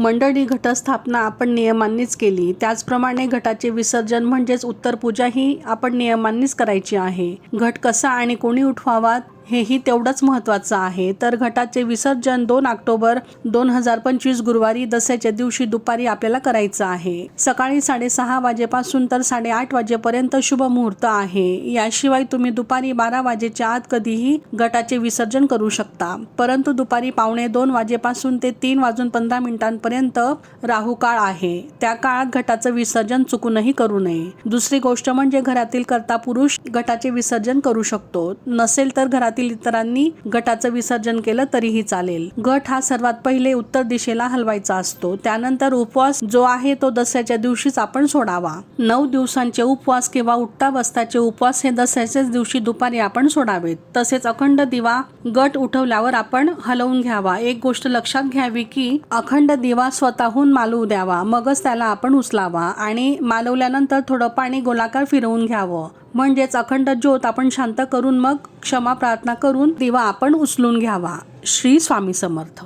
मंडळी घटस्थापना आपण नियमांनीच केली. त्याचप्रमाणे घटाचे विसर्जन म्हणजेच उत्तर पूजा ही आपण नियमांनीच करायची आहे. घट कसा आणि कोणी उठवावा हेही तेवढंच महत्त्वाचं आहे. तर घटाचे विसर्जन दोन ऑक्टोबर दोन हजार पंचवीस गुरुवारी दसऱ्याच्या दिवशी दुपारी आपल्याला करायचं आहे. सकाळी साडेसहा वाजेपासून तर साडेआठ वाजेपर्यंत शुभ मुहूर्त आहे. याशिवाय तुम्ही दुपारी बारा वाजेच्या आत कधीही घटाचे विसर्जन करू शकता. परंतु दुपारी पावणे दोन वाजेपासून ते तीन वाजून पंधरा मिनिटांपर्यंत राहू काळ आहे. त्या काळात घटाचं विसर्जन चुकूनही करू नये. दुसरी गोष्ट म्हणजे घरातील करता पुरुष घटाचे विसर्जन करू शकतो. नसेल तर घरातील इतरांनी गटाचं विसर्जन केलं तरीही चालेल. गट हा सर्वात पहिले उत्तर दिशेला हलवायचा असतो. त्यानंतर उपवास जो आहे तो दसऱ्याच्या दिवशीच आपण सोडावा. नऊ दिवसांचे उपवास किंवा उठता बसताचे उपवास हे दसऱ्याच्याच दिवशी दुपारी आपण सोडावेत. तसेच अखंड दिवा गट उठवल्यावर आपण हलवून घ्यावा. एक गोष्ट लक्षात घ्यावी की अखंड दिवा स्वतःहून मालवू द्यावा. मगच त्याला आपण उचलावा आणि मालवल्यानंतर थोडं पाणी गोलाकार फिरवून घ्यावं. म्हणजेच अखंड ज्योत आपण शांत करून मग क्षमा प्रार्थना करून दिवा आपण उचलून घ्यावा. श्री स्वामी समर्थ.